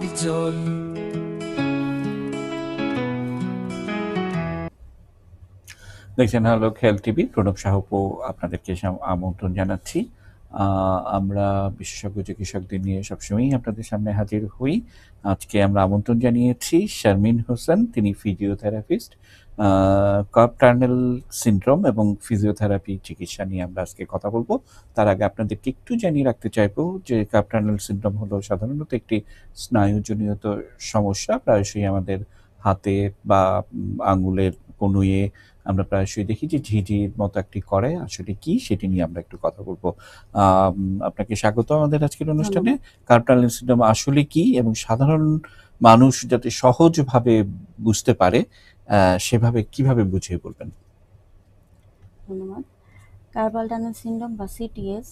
বিচল দেখছেন হ্যালো খেল টিভি প্রণব সাহপু আপনাদেরকে আমন্ত্রণ জানাচ্ছি। আমরা বিশেষজ্ঞ চিকিৎসকদের নিয়ে সবসময়ই আপনাদের সামনে হাজির হই। আজকে আমরা আমন্ত্রণ জানিয়েছি শারমিন হোসেন, তিনি ফিজিওথেরাপিস্ট কাপ টার্নেল সিনড্রোম এবং ফিজিওথেরাপি চিকিৎসা নিয়ে আমরা আজকে কথা বলব। তার আগে আপনাদেরকে একটু জানিয়ে রাখতে চাইব যে কাপ টার্নেল সিনড্রোম হলো সাধারণত একটি স্নায়ুজনিত সমস্যা প্রায়শই আমাদের হাতে বা উম, আঙ্গুলের কনুয়ে আমরা প্রায়শই দেখি যে ঝিঝির মতো একটি করে। আসলে কি সেটি নিয়ে আমরা একটু কথা বলব। আপনাকে স্বাগত আমাদের আজকের অনুষ্ঠানে। কার্পটাল সিন্ড্রোম আসলে কি এবং সাধারণ মানুষ যাতে সহজভাবে বুঝতে পারে সেভাবে কীভাবে বুঝিয়ে বলবেন? ধন্যবাদ। কার্পাল টানেল সিনড্রোম বা সিটিএস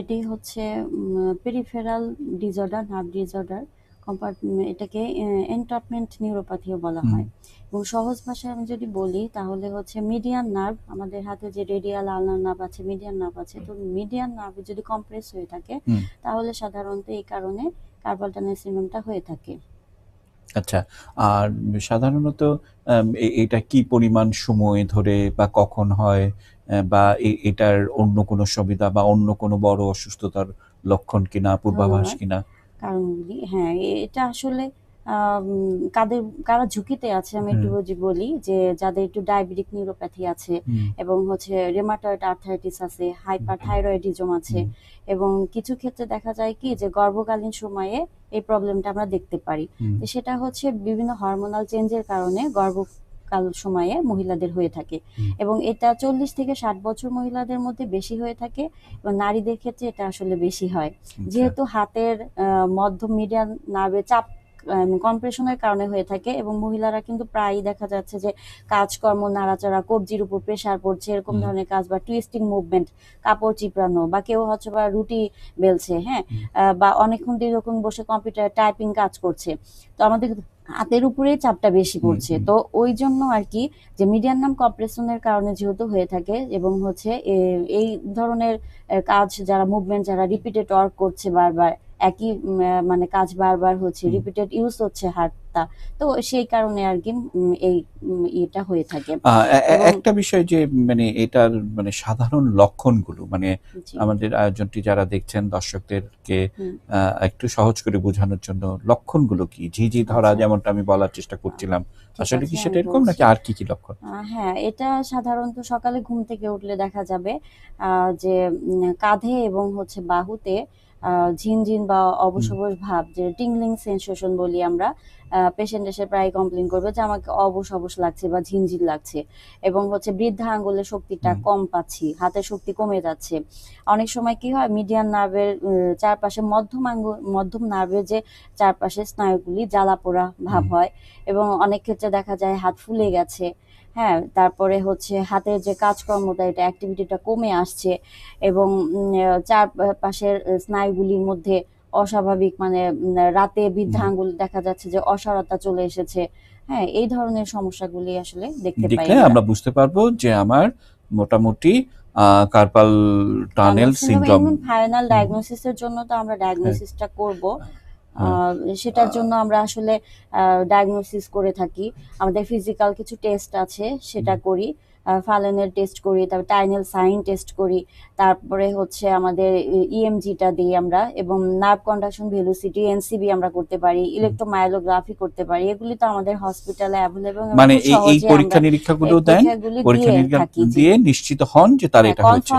এটি হচ্ছে পেরিফেরাল ডিসঅর্ডার নার্ভ ডিসঅর্ডার এটাকে এন্টারমেন্ট নিউরোপ্যাথিও বলা হয়। এবং সহজ ভাষায় আমি যদি বলি তাহলে হচ্ছে মিডিয়ান নার্ভ আমাদের হাতে যে রেডিয়াল আলনার নার্ভ আছে মিডিয়ান নার্ভ আছে তো মিডিয়ান নার্ভ যদি কম্প্রেস হয়ে থাকে তাহলে সাধারণত এই কারণে কার্পাল টানেল সিনড্রোমটা হয়ে থাকে। আচ্ছা আর সাধারণত এটা কি পরিমাণ সময় ধরে বা কখন হয়? বা এটার অন্য কোনো সুবিধা বা অন্য কোনো বড় অসুস্থতার লক্ষণ কিনা পূর্বাভাস কিনা? কারণগুলি হ্যাঁ এটা আসলে কাদের কারা ঝুঁকিতে আছে আমি একটু। বলি যে যাদের একটু ডায়াবেটিক নিউরোপ্যাথি আছে এবং হচ্ছে রেমাটয়েড আর্থাইটিস আছে হাইপার থাইরয়েডিজম আছে এবং কিছু ক্ষেত্রে দেখা যায় কি যে গর্ভকালীন সময়ে এই প্রবলেমটা আমরা দেখতে পারি। সেটা হচ্ছে বিভিন্ন হরমোনাল চেঞ্জের কারণে গর্ভকাল সময়ে মহিলাদের হয়ে থাকে এবং এটা চল্লিশ থেকে ষাট বছর মহিলাদের মধ্যে বেশি হয়ে থাকে এবং নারীদের ক্ষেত্রে এটা আসলে বেশি হয়। আচ্ছা। যেহেতু হাতের মধ্যম মিডিয়ান নার্ভে চাপ কম্প্রেশনের কারণে হয়ে থাকে এবং মহিলারা কিন্তু প্রায়ই দেখা যাচ্ছে যে কাজকর্ম নাড়াচাড়া কবজির উপর প্রেসার পড়ছে এরকম ধরনের কাজ বা টুইস্টিং মুভমেন্ট কাপড় চিপড়ানো বা কেউ হচ্ছে বা রুটি বেলছে হ্যাঁ? বা অনেকক্ষণ দীর্ঘক্ষণ বসে কম্পিউটার টাইপিং কাজ করছে। তো আমাদের হাতের উপরেই চাপটা বেশি পড়ছে। তো ওই জন্য আর কি যে মিডিয়ান নাম কম্প্রেশনের কারণে যেহেতু হয়ে থাকে এবং হচ্ছে এই ধরনের কাজ যারা মুভমেন্ট যারা রিপিটেড ওয়ার্ক করছে বারবার একই মানে কাজ বারবার হচ্ছে রিপিটেড ইউজ হচ্ছে হাতটা। তো সেই কারণে আর কি এই এটা হয়ে থাকে। একটা বিষয় যে মানে এটার মানে সাধারণ লক্ষণগুলো মানে আমাদের আয়োজনটি যারা দেখছেন দর্শকদেরকে একটু সহজ করে বোঝানোর জন্য লক্ষণগুলো কি? ঝিঝি ধরা আচ্ছা। যেমনটা আমি বলার চেষ্টা করছিলাম। আসলে কি সেটা এরকম নাকি আর কি কি লক্ষণ? হ্যাঁ এটা সাধারণত সকালে ঘুম থেকে উঠলে দেখা যাবে আহ, যে কাঁধে এবং হচ্ছে বাহুতে ঝিনঝিন বা অবসবস ভাব যে টিংলিং সেন্সেশন বলি আমরা পেশেন্ট এসে প্রায় কমপ্লেন করবে যে আমাকে অবশ অবশ লাগছে বা ঝিনঝিন লাগছে এবং হচ্ছে বৃদ্ধা আঙ্গুলের শক্তিটা কম পাচ্ছি হাতের শক্তি কমে যাচ্ছে। অনেক সময় কি হয় মিডিয়ান নার্ভের চারপাশে মধ্যম আঙ্গুল মধ্যম নার্ভের যে চারপাশে স্নায়ুগুলি জ্বালা পোড়া ভাব হয় এবং অনেক ক্ষেত্রে দেখা যায় হাত ফুলে গেছে। হ্যাঁ তারপরে হচ্ছে হাতের যে কাজকর্মটা এটা অ্যাক্টিভিটিটা কমে আসছে এবং চারপাশের স্নায়ুগুলির মধ্যে অস্বাভাবিক মানে রাতে বৃদ্ধা হুম। আঙ্গুল দেখা যাচ্ছে যে অসারতা চলে এসেছে হ্যাঁ এই ধরনের সমস্যাগুলি আসলে দেখতে পাই আমরা বুঝতে পারব যে আমার মোটামুটি কার্পাল টানেল সিনড্রোম ফাইনাল ডায়াগনোসিসের জন্য তো আমরা ডায়াগনোসিসটা করব হ্যাঁ। আহ, সেটার জন্য আমরা আসলে ডায়াগনোসিস করে থাকি। আমাদের ফিজিক্যাল কিছু টেস্ট আছে সেটা করি। ফালেনের টেস্ট করি তারপর টাইনেল সাইন টেস্ট করি তারপরে হচ্ছে আমাদের ইএমজিটা দিই আমরা এবং নার্ভ কন্ডাকশন ভেলোসিটি এনসিবি আমরা করতে পারি ইলেকট্রোমায়োলোগ্রাফি করতে পারি এগুলি তো আমাদের হসপিটালে অ্যাভেলেবল মানে এই এই পরীক্ষা নিরীক্ষাগুলো দেন পরীক্ষা নিরীক্ষা দিয়ে নিশ্চিত হন যে তার হ্যাঁ, এটা হয়েছে।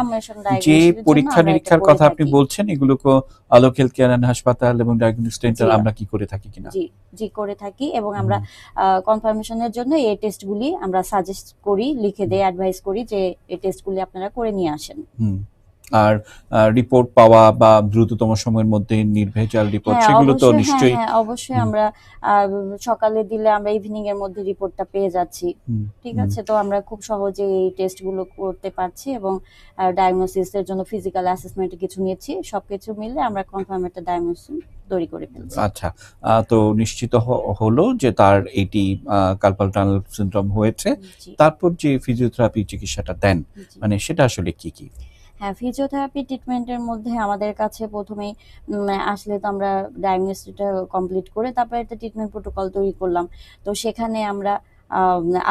যে পরীক্ষা নিরীক্ষার কথা আপনি বলছেন এগুলোকে আলোক হেলথ কেয়ার অ্যান্ড হাসপাতাল এবং ডায়াগনস্টিক সেন্টার আমরা কি করে থাকি কিনা? জি জি করে থাকি এবং আমরা কনফার্মেশনের জন্য এই টেস্টগুলি আমরা সাজেস্ট করি লিখে অ্যাডভাইস করি যে এই টেস্টগুলি আপনারা করে নিয়ে আসেন। আর রিপোর্ট পাওয়া বা দ্রুততম সময়ের মধ্যে নির্ভেজাল রিপোর্ট হ্যাঁ সেগুলো তো হ্যাঁ নিশ্চয়ই হ্যাঁ অবশ্যই আমরা সকালে দিলে আমরা ইভিনিং এর মধ্যে রিপোর্টটা পেয়ে যাচ্ছি। ঠিক আছে তো আমরা খুব সহজে এই টেস্টগুলো করতে পারছি এবং ডায়াগনোসিস এর জন্য ফিজিক্যাল অ্যাসেসমেন্ট কিছু নিয়েছি সবকিছু মিলে আমরা কনফার্ম একটা ডায়াগনোসিস তৈরি করে ফেলছি। আচ্ছা তো নিশ্চিত হলো যে তার এটি কার্পাল টানেল সিনড্রোম হয়েছে। তারপর যে ফিজিওথেরাপি চিকিৎসাটা দেন মানে সেটা আসলে কি কি? হ্যাঁ ফিজিওথেরাপি ট্রিটমেন্টের মধ্যে আমাদের কাছে প্রথমেই আসলে তো আমরা ডায়াগনোসিসটা কমপ্লিট করে তারপরে একটা ট্রিটমেন্ট প্রোটোকল তৈরি করলাম। তো সেখানে আমরা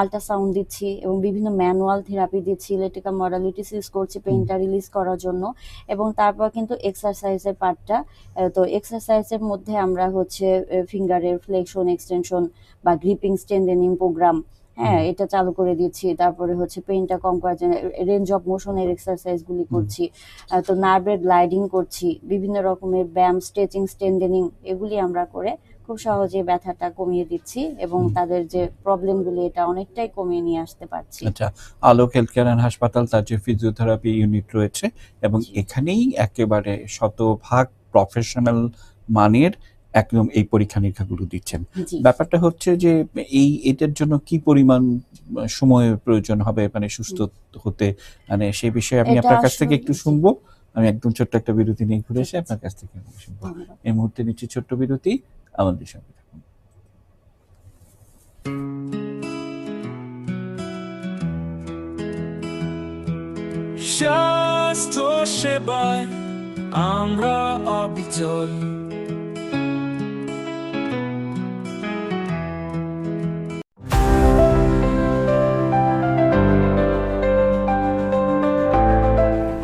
আল্ট্রাসাউন্ড দিচ্ছি এবং বিভিন্ন ম্যানুয়াল থেরাপি দিচ্ছি ইলেকট্রিক্যাল মডালিটিস ইউজ করছি পেইনটা রিলিজ করার জন্য এবং তারপর কিন্তু এক্সারসাইজের পার্টটা তো এক্সারসাইজের মধ্যে আমরা হচ্ছে ফিঙ্গারের ফ্লেকশন এক্সটেনশন বা গ্রিপিং স্ট্রেন্থেনিং প্রোগ্রাম হ্যাঁ এটা চালু করে দিচ্ছি তারপরে হচ্ছে পেইনটা কম করার জন্য রেঞ্জ অফ মোশনের এক্সারসাইজ গুলি করছি তো নার্ভের গ্লাইডিং করছি বিভিন্ন রকমের ব্যায়াম স্ট্রেচিং স্ট্রেন্থেনিং এগুলি আমরা করে খুব সহজে ব্যথাটা কমিয়ে দিচ্ছি এবং তাদের যে প্রবলেমগুলি এটা অনেকটাই কমিয়ে নিয়ে আসতে পারছি। আচ্ছা আলোক হেলথ কেয়ার অ্যান্ড হাসপাতাল তার যে ফিজিওথেরাপি ইউনিট রয়েছে এবং এখানেই একেবারে শতভাগ প্রফেশনাল মানের একদম এই পরীক্ষা নিরীক্ষাগুলো দিচ্ছেন। ব্যাপারটা হচ্ছে যে এই এটার জন্য কি পরিমাণ সময়ের প্রয়োজন হবে মানে সুস্থ হতে? মানে সেই বিষয়ে আমি আপনার কাছ থেকে একটু শুনব। আমি একদম ছোট্ট একটা বিরতি নিয়ে ঘুরে এসে আপনার কাছ থেকে শুনব। এই মুহূর্তে নিচ্ছি ছোট্ট বিরতি। আমাদের সঙ্গে থাকুন। স্বাস্থ্য সেবায় আমরা অবিচল।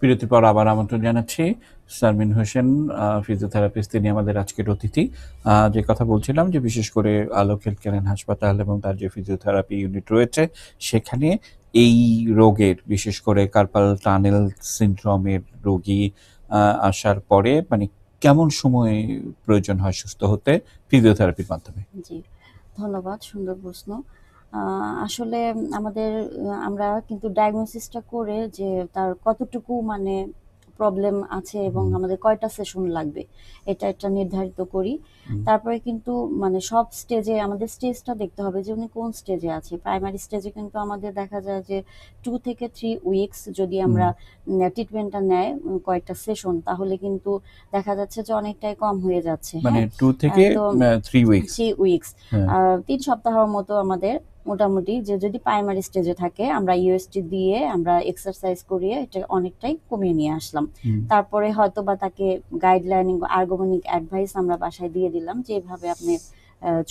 বিরতির পর আবার আমন্ত্রণ জানাচ্ছি। সারমিন হোসেন ফিজিওথেরাপিস্ট, তিনি আমাদের আজকের অতিথি। যে কথা বলছিলাম যে বিশেষ করে আলোক হেলথ কেয়ার হাসপাতাল এবং তার যে ফিজিওথেরাপি ইউনিট রয়েছে, সেখানে এই রোগের, বিশেষ করে কার্পাল টানেল সিনড্রোমের রোগী আসার পরে মানে কেমন সময় প্রয়োজন হয় সুস্থ হতে ফিজিওথেরাপির মাধ্যমে? জি। ধন্যবাদ সুন্দর প্রশ্ন। আসলে আমাদের আমরা কিন্তু ডায়াগনোসিসটা করে যে তার কতটুকু মানে প্রবলেম আছে এবং আমাদের কয়টা সেশন লাগবে এটা একটা নির্ধারিত করি। তারপরে কিন্তু মানে সব স্টেজে আমাদের স্টেজটা দেখতে হবে যে উনি কোন স্টেজে আছে। প্রাইমারি স্টেজে কিন্তু আমাদের দেখা যায় যে টু থেকে থ্রি উইকস যদি আমরা ট্রিটমেন্টটা নেয় কয়েকটা সেশন তাহলে কিন্তু দেখা যাচ্ছে যে অনেকটাই কম হয়ে যাচ্ছে মানে হ্যাঁ? টু থেকে তো- থ্রি উইকস থ্রি উইকস হ্যাঁ। তিন সপ্তাহের মতো আমাদের মোটামুটি যে যদি প্রাইমারি স্টেজে থাকে আমরা ইউএসটি দিয়ে আমরা এক্সারসাইজ করিয়ে এটা অনেকটাই কমিয়ে নিয়ে আসলাম। তারপরে হয়তো বা তাকে গাইডলাইনিং আর্গোমনিক অ্যাডভাইস আমরা বাসায় দিয়ে দিলাম যে এভাবে আপনি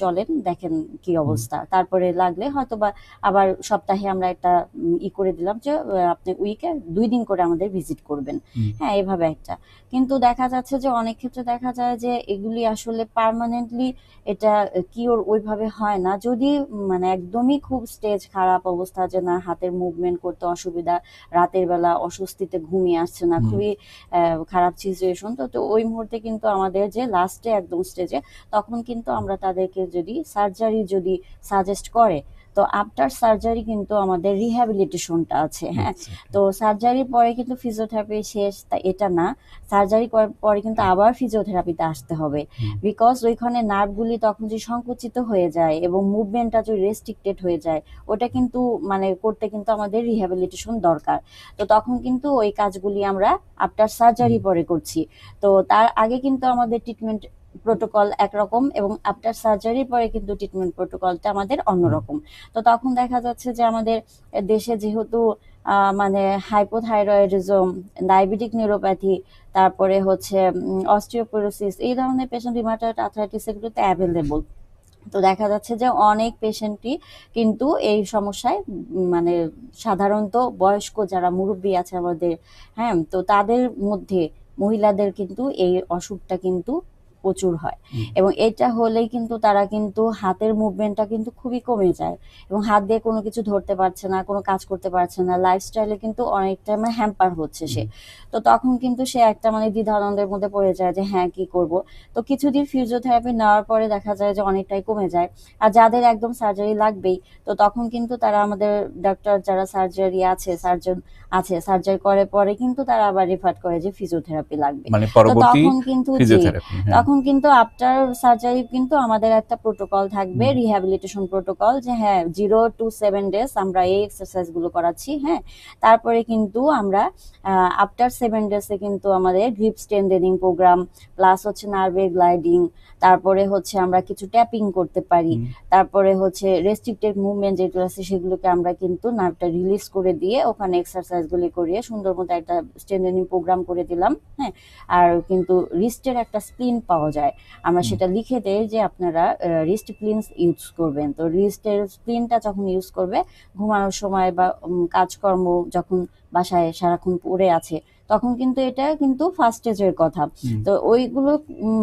চলেন দেখেন কি অবস্থা। তারপরে লাগলে হয়তো বা আবার সপ্তাহে আমরা একটা ই করে দিলাম যে আপনি উইকে দুই দিন করে আমাদের ভিজিট করবেন। হ্যাঁ এভাবে একটা। কিন্তু দেখা যাচ্ছে যে অনেক ক্ষেত্রে দেখা যায় যে এগুলি আসলে পার্মানেন্টলি এটা কিওর ওইভাবে হয় না। যদি মানে একদমই খুব স্টেজ খারাপ অবস্থা যে না হাতের মুভমেন্ট করতে অসুবিধা রাতের বেলা অস্বস্তিতে ঘুমিয়ে আসছে না খুবই খারাপ সিচুয়েশন তো তো ওই মুহূর্তে কিন্তু আমাদের যে লাস্টে একদম স্টেজে তখন কিন্তু আমরা তাদেরকে যদি সার্জারি যদি সাজেস্ট করে তো আফটার সার্জারি কিন্তু আমাদের রিহ্যাবিলিটেশনটা আছে হ্যাঁ? আচ্ছা। তো সার্জারির পরে কিন্তু ফিজিওথেরাপি শেষ তা এটা না। সার্জারি পরে কিন্তু আবার ফিজিওথেরাপিতে আসতে হবে। বিকজ ওইখানে নার্ভগুলি তখন যে সংকুচিত হয়ে যায় এবং মুভমেন্টটা যদি রেস্ট্রিক্টেড হয়ে যায় ওটা কিন্তু মানে করতে কিন্তু আমাদের রিহ্যাবিলিটেশন দরকার। তো তখন কিন্তু ওই কাজগুলি আমরা আফটার সার্জারি পরে করছি। তো তার আগে কিন্তু আমাদের ট্রিটমেন্ট প্রোটোকল একরকম এবং আফটার সার্জারির পরে কিন্তু ট্রিটমেন্ট প্রোটোকলটা আমাদের অন্যরকম। তো তখন দেখা যাচ্ছে যে আমাদের দেশে যেহেতু মানে হাইপোথাইরয়েডিজম ডায়াবেটিক নিউরোপ্যাথি তারপরে হচ্ছে অস্টিওপোরোসিস এই ধরনের পেশেন্ট রিমাটয়েড আর্থ্রাইটিস এগুলোতে অ্যাভেলেবল তো দেখা যাচ্ছে যে অনেক পেশেন্টই কিন্তু এই সমস্যায় মানে সাধারণত বয়স্ক যারা মুরব্বী আছে আমাদের হ্যাঁ তো তাদের মধ্যে মহিলাদের কিন্তু এই অসুখটা কিন্তু প্রচুর হয়। এবং এটা হলেই কিন্তু তারা কিন্তু হাতের মুভমেন্টটা কিন্তু খুবই কমে যায়। এবং হাত দিয়ে কোনো কিছু ধরতে পারছে না কোনো কাজ করতে পারছে না লাইফস্টাইলে কিন্তু অনেকটা মানে হ্যাম্পার হচ্ছে সে। তো তখন কিন্তু সে একটা মানে দ্বিধাদ্বন্দ্বের মধ্যে পড়ে যায় যে হ্যাঁ কি করব? তো কিছুদিন ফিজিওথেরাপি নেওয়ার পরে দেখা যায় যে অনেকটাই কমে যায়। আর যাদের একদম সার্জারি লাগবেই তো তখন কিন্তু তারা আমাদের ডাক্তার যারা সার্জারি আছে সার্জন আছে সার্জারি করে পরে কিন্তু তারা আবার রিফার করে যে ফিজিওথেরাপি লাগবে। মানে তো তখন কিন্তু জি, তখন কিন্তু আফটার সার্জারি কিন্তু আমাদের একটা প্রোটোকল থাকবে। রিহ্যাবিলিটেশন প্রোটোকল যে হ্যাঁ জিরো টু সেভেন ডেজ আমরা এই এক্সারসাইজগুলো করাচ্ছি হ্যাঁ। তারপরে কিন্তু আমরা আফটার সেভেন ডেজে কিন্তু আমাদের গ্রিপ স্ট্রেন্থেনিং প্রোগ্রাম প্লাস হচ্ছে নার্ভের গ্লাইডিং তারপরে হচ্ছে আমরা কিছু ট্যাপিং করতে পারি তারপরে হচ্ছে রেস্ট্রিক্টেড মুভমেন্ট যেগুলো আছে সেগুলোকে আমরা কিন্তু নার্ভটা রিলিজ করে দিয়ে ওখানে এক্সারসাইজগুলি করিয়ে সুন্দর মতো একটা স্ট্রেন্থেনিং প্রোগ্রাম করে দিলাম হ্যাঁ। আর কিন্তু রিস্টের একটা স্প্লিন পাওয়া যায়। আমরা সেটা লিখে দেই যে আপনারা রিস্ট প্লিনস ইউজ করবেন। তো রিস্টের প্লিনটা যখন ইউজ করবে ঘুমানোর সময় বা কাজকর্ম যখন বাসায় সারাক্ষণ পড়ে আছে তখন কিন্তু এটা কিন্তু ফার্স্ট স্টেজের কথা। তো ওইগুলো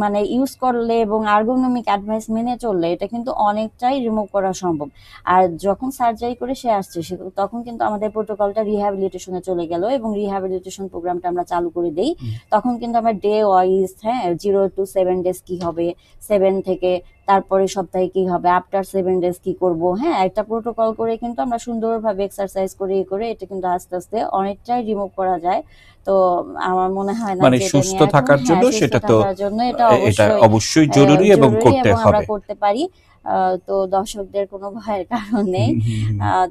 মানে ইউজ করলে এবং আর্গোনমিক অ্যাডভাইস মেনে চললে এটা কিন্তু অনেকটাই রিমুভ করা সম্ভব। আর যখন সার্জারি করে সে আসছে সে তখন কিন্তু আমাদের প্রোটোকলটা রিহ্যাবিলিটেশনে চলে গেল এবং রিহ্যাবিলিটেশন প্রোগ্রামটা আমরা চালু করে দেই। তখন কিন্তু আমরা ডে ওয়াইজ হ্যাঁ জিরো টু সেভেন ডেজ কি হবে? সেভেন থেকে তারপরে সপ্তাহে কি হবে? আফটার সেভেন ডেজ কি করব? হ্যাঁ একটা প্রোটোকল করে কিন্তু আমরা সুন্দরভাবে এক্সারসাইজ করে ইয়ে করে এটা কিন্তু আস্তে আস্তে অনেকটাই রিমুভ করা যায়। তো আমার মনে হয় না মানে সুস্থ নিয়ে থাকার হ্যাঁ, জন্য সেটা তো এটা অবশ্যই জরুরি এবং করতে হবে আমরা করতে পারি। তো দর্শকদের কোনো ভয়ের কারণ নেই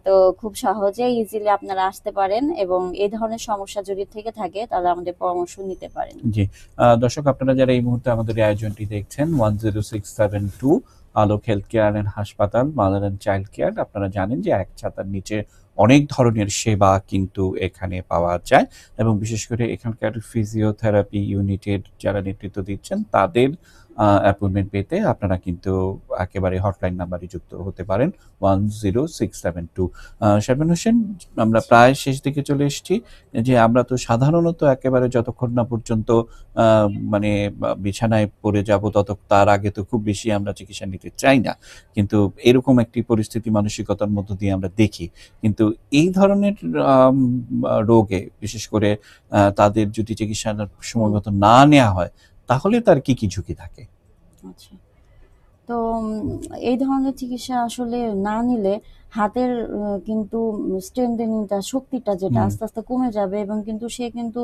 তো খুব সহজে ইজিলি আপনারা আসতে পারেন এবং এই ধরনের সমস্যা যদি থেকে থাকে তাহলে আমাদের পরামর্শ নিতে পারেন। জি দর্শক আপনারা যারা এই মুহূর্তে আমাদের আয়োজনটি দেখছেন one zero six seven two Alok health care and হাসপাতাল মাদার অ্যান্ড চাইল্ড কেয়ার আপনারা জানেন যে এক ছাতার নিচে অনেক ধরনের সেবা কিন্তু এখানে পাওয়া যায় এবং বিশেষ করে এখানকার ফিজিওথেরাপি ইউনিটের যারা নেতৃত্ব দিচ্ছেন তাদের অ্যাপয়েন্টমেন্ট পেতে আপনারা কিন্তু একেবারে হটলাইন নাম্বারে যুক্ত হতে পারেন one zero six seven two Sharmin Hossain আমরা প্রায় শেষ দিকে চলে এসেছি, যে আমরা তো সাধারণত একেবারে যতক্ষণ না পর্যন্ত মানে বিছানায় পড়ে যাব, তত তার আগে তো খুব বেশি আমরা চিকিৎসা নিতে চাই না। কিন্তু এরকম একটি পরিস্থিতি মানসিকতার মধ্য দিয়ে আমরা দেখি। কিন্তু এই ধরনের রোগে, বিশেষ করে তাদের যদি চিকিৎসা সময় মতো না নেওয়া হয় তাহলে তার কি কি ঝুঁকি থাকে? আচ্ছা। তো এই ধরনের চিকিৎসা আসলে না নিলে হাতের কিন্তু স্ট্রেংথেনিংটা শক্তিটা যেটা আস্তে আস্তে কমে যাবে এবং কিন্তু সে কিন্তু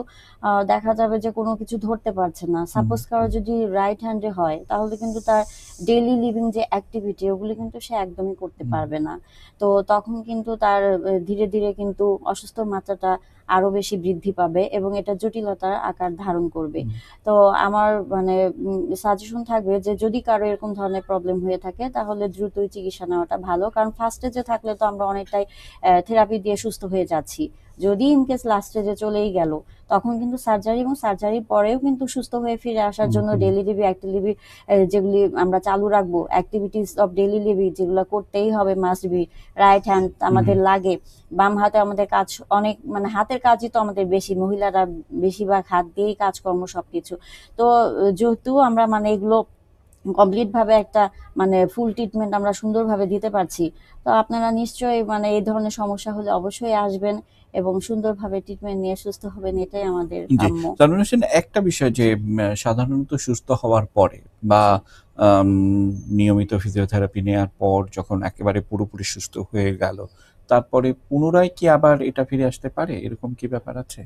দেখা যাবে যে কোনো কিছু ধরতে পারছে না। সাপোজ কারও যদি রাইট হ্যান্ডে হয় তাহলে কিন্তু তার ডেইলি লিভিং যে অ্যাক্টিভিটি ওগুলি কিন্তু সে একদমই করতে পারবে না। তো তখন কিন্তু তার ধীরে ধীরে কিন্তু অসুস্থ মাত্রাটা আরও বেশি বৃদ্ধি পাবে এবং এটা জটিলতার আকার ধারণ করবে। তো আমার মানে সাজেশন থাকবে যে যদি কারও এরকম ধরনের প্রবলেম হয়ে থাকে তাহলে দ্রুতই চিকিৎসা নেওয়াটা ভালো। কারণ ফার্স্টে যে স্টেজে থাকলে তো আমরা অনেকটাই থেরাপি দিয়ে সুস্থ হয়ে যাচ্ছি। যদি ইনকেস লাস্ট স্টেজে চলেই গেল তখন কিন্তু সার্জারি এবং সার্জারির পরেও কিন্তু সুস্থ হয়ে ফিরে আসার জন্য। ডেলি লিভি অ্যাক্টিভিটি যেগুলি আমরা চালু রাখব অ্যাক্টিভিটিস অফ ডেলি লিভি যেগুলো করতেই হবে মাস্ট বি রাইট হ্যান্ড আমাদের লাগে। বাম হাতে আমাদের কাজ অনেক মানে হাতের কাজই তো আমাদের বেশি মহিলারা বেশিরভাগ হাত দিয়েই কাজকর্ম সবকিছু। তো যেহেতু আমরা মানে এগুলো কমপ্লিট ভাবে একটা মানে ফুল ট্রিটমেন্ট আমরা সুন্দরভাবে দিতে পারছি। তো আপনারা নিশ্চয়ই মানে এই ধরনের সমস্যা হলে অবশ্যই আসবেন এবং সুন্দরভাবে ট্রিটমেন্ট নিয়ে সুস্থ হবেন এটাই আমাদের কাম্য। তারুণ হোসেন একটা বিষয় যে সাধারণত সুস্থ হওয়ার পরে বা নিয়মিত ফিজিওথেরাপি নেওয়ার পর যখন একেবারে পুরোপুরি সুস্থ হয়ে গেল তারপরে পুনরায় কি আবার এটা ফিরে আসতে পারে? এরকম কি ব্যাপার আছে?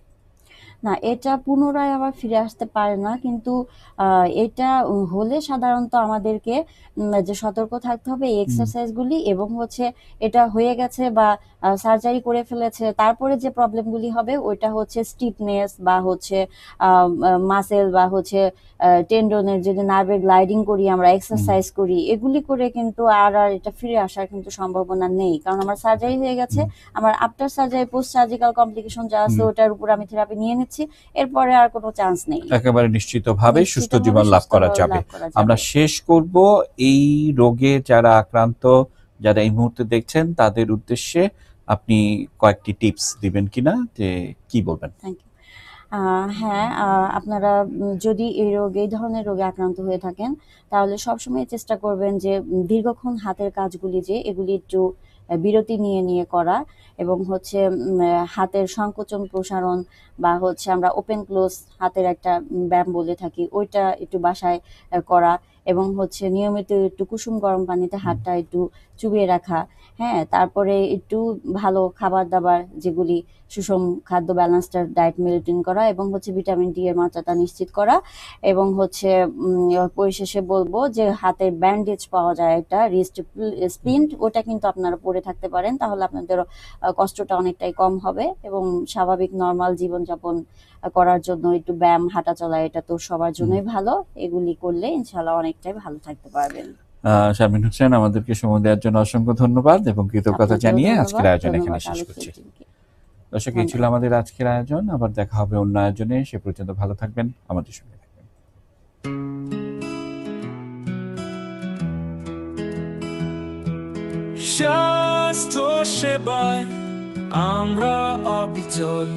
না এটা পুনরায় আবার ফিরে আসতে পারে না। কিন্তু এটা হলে সাধারণত আমাদেরকে যে সতর্ক থাকতে হবে এই এক্সারসাইজগুলি এবং হচ্ছে এটা হয়ে গেছে বা সার্জারি করে ফেলেছে তারপরে যে প্রবলেমগুলি হবে ওইটা হচ্ছে স্টিফনেস বা হচ্ছে মাসেল বা হচ্ছে টেন্ডনের যদি নার্ভের গ্লাইডিং করি আমরা এক্সারসাইজ করি এগুলি করে কিন্তু আর আর এটা ফিরে আসার কিন্তু সম্ভাবনা নেই। কারণ আমার সার্জারি হয়ে গেছে আমার after surgery post surgical complication যা আছে ওটার উপর আমি থেরাপি নিয়ে নিচ্ছি। এরপরে আর কোনো চান্স নেই। একেবারে নিশ্চিতভাবে সুস্থ জীবন লাভ করা যাবে। আমরা শেষ করব এই রোগে যারা আক্রান্ত যারা এই মুহূর্তে দেখছেন তাদের উদ্দেশ্যে আপনি কয়েকটি টিপস দিবেন কিনা যে কি বলবেন? থ্যাংক ইউ হ্যাঁ আপনারা যদি এই রোগে এই ধরনের রোগে আক্রান্ত হয়ে থাকেন তাহলে সবসময় চেষ্টা করবেন যে দীর্ঘক্ষণ হাতের কাজগুলি যে এগুলি একটু বিরতি নিয়ে নিয়ে করা এবং হচ্ছে হাতের সংকোচন প্রসারণ বা হচ্ছে আমরা ওপেন ক্লোজ হাতের একটা ব্যায়াম বলে থাকি ওইটা একটু বাসায় করা এবং হচ্ছে নিয়মিত একটু কুসুম গরম পানিতে হাতটা একটু চুবিয়ে রাখা হ্যাঁ তারপরে একটু ভালো খাবার দাবার যেগুলি সুষম খাদ্য ব্যালেন্সড ডায়েট মেনটেন করা এবং হচ্ছে ভিটামিন ডি এর মাত্রাটা নিশ্চিত করা এবং হচ্ছে পরিশেষে বলব যে হাতের ব্যান্ডেজ পাওয়া যায় একটা রিস্ট স্প্লিন্ট ওটা কিন্তু আপনারা পরে থাকতে পারেন তাহলে আপনাদের কষ্টটা অনেকটাই কম হবে এবং স্বাভাবিক নর্মাল জীবনযাপন করার জন্য একটু ব্যায়াম হাঁটা চলা এটা তো সবার জন্যই ভালো। এগুলি করলে ইনশাল্লাহ অনেকটাই ভালো থাকতে পারবেন। শারমিন হোসেন আমাদেরকে সময় দেওয়ার জন্য অসংখ্য ধন্যবাদ এবং কৃতজ্ঞতা জানিয়ে আজকের আয়োজন এখানে শেষ করছি। দর্শক এই ছিল আমাদের আজকের আয়োজন। আবার দেখা হবে অন্য আয়োজনে। সে পর্যন্ত ভালো থাকবেন। আমাদের সঙ্গে থাকবেন। স্বাস্থ্য সেবায় আমরা অবিচল।